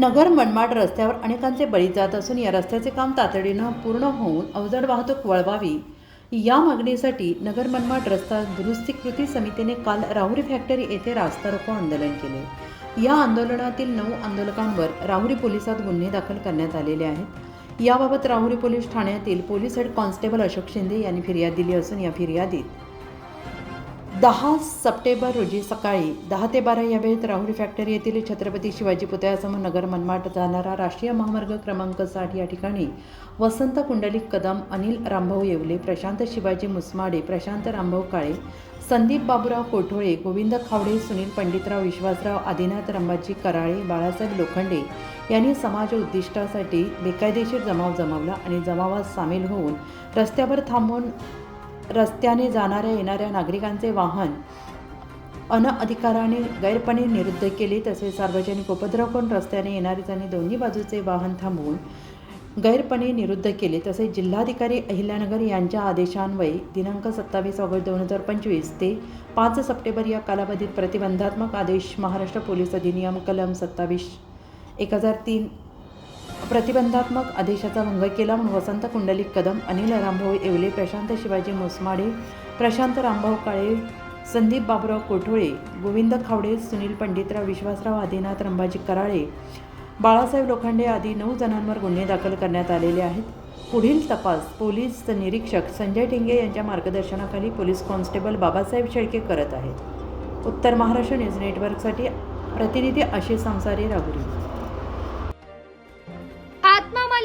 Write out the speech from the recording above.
नगर मनमाड रस्त्यावर अनेकांचे बळी जात असून या रस्त्याचे काम तातडीनं पूर्ण होऊन अवजड वाहतूक वळवावी. या मागणीसाठी नगर मनमाड रस्ता दुरुस्ती कृती समितीने काल राहुरी फॅक्टरी येथे रास्ता रोको आंदोलन केले. या आंदोलनातील नऊ आंदोलकांवर राहुरी पोलिसात गुन्हे दाखल करण्यात आलेले आहेत. याबाबत राहुरी पोलीस ठाण्यातील police head constable Ashok Shinde यांनी फिर्याद दिली असून या फिर्यादीत दहा सप्टेंबर रोजी सकाळी दहा ते बारा या वेळेत राहुरी फॅक्टरी येथील छत्रपती शिवाजी पुतळ्यासमोर नगर मनमाड जाणारा राष्ट्रीय महामार्ग क्रमांक साठ या ठिकाणी वसंत कुंडलिक कदम अनिल रामभाऊ येवले प्रशांत शिवाजी मुसमाडे प्रशांत रामभाऊ काळे संदीप बाबुराव कोठोळे गोविंद खावडे सुनील पंडितराव विश्वासराव आदिनाथ रंबाजी कराळे बाळासाहेब लोखंडे यांनी समाज उद्दिष्टासाठी बेकायदेशीर जमाव जमावला आणि जमावात सामील होऊन रस्त्यावर थांबून रस्त्याने जाणाऱ्या येणाऱ्या नागरिकांचे वाहन अनअधिकाराने गैरपणे निरुद्ध केले तसेच सार्वजनिक उपद्रव करून रस्त्याने येणाऱ्यांनी दोन्ही बाजूचे वाहन थांबवून गैरपणे निरुद्ध केले. तसेच जिल्हाधिकारी अहिल्यानगर यांच्या आदेशान्वये दिनांक सत्तावीस ऑगस्ट दोन हजार पंचवीस ते पाच सप्टेंबर या कालावधीत प्रतिबंधात्मक आदेश महाराष्ट्र पोलीस अधिनियम कलम सत्तावीस एक हजार तीन प्रतिबंधात्मक आदेशाचा भंग केला म्हणून वसंत कुंडलिक कदम अनिल रामभाऊ येवले प्रशांत शिवाजी मोसमाडे प्रशांत रामभाऊ काळे संदीप बाबुराव कोठोळे गोविंद खावडे सुनील पंडितराव विश्वासराव आदिनाथ रंभाजी कराळे बाळासाहेब लोखंडे आदी नऊ जणांवर गुन्हे दाखल करण्यात आलेले आहेत. पुढील तपास पोलीस निरीक्षक संजय टिंगे यांच्या मार्गदर्शनाखाली पोलीस कॉन्स्टेबल बाबासाहेब शेळके करत आहेत. उत्तर महाराष्ट्र न्यूज नेटवर्कसाठी प्रतिनिधी आशिष संसारी राहुरी.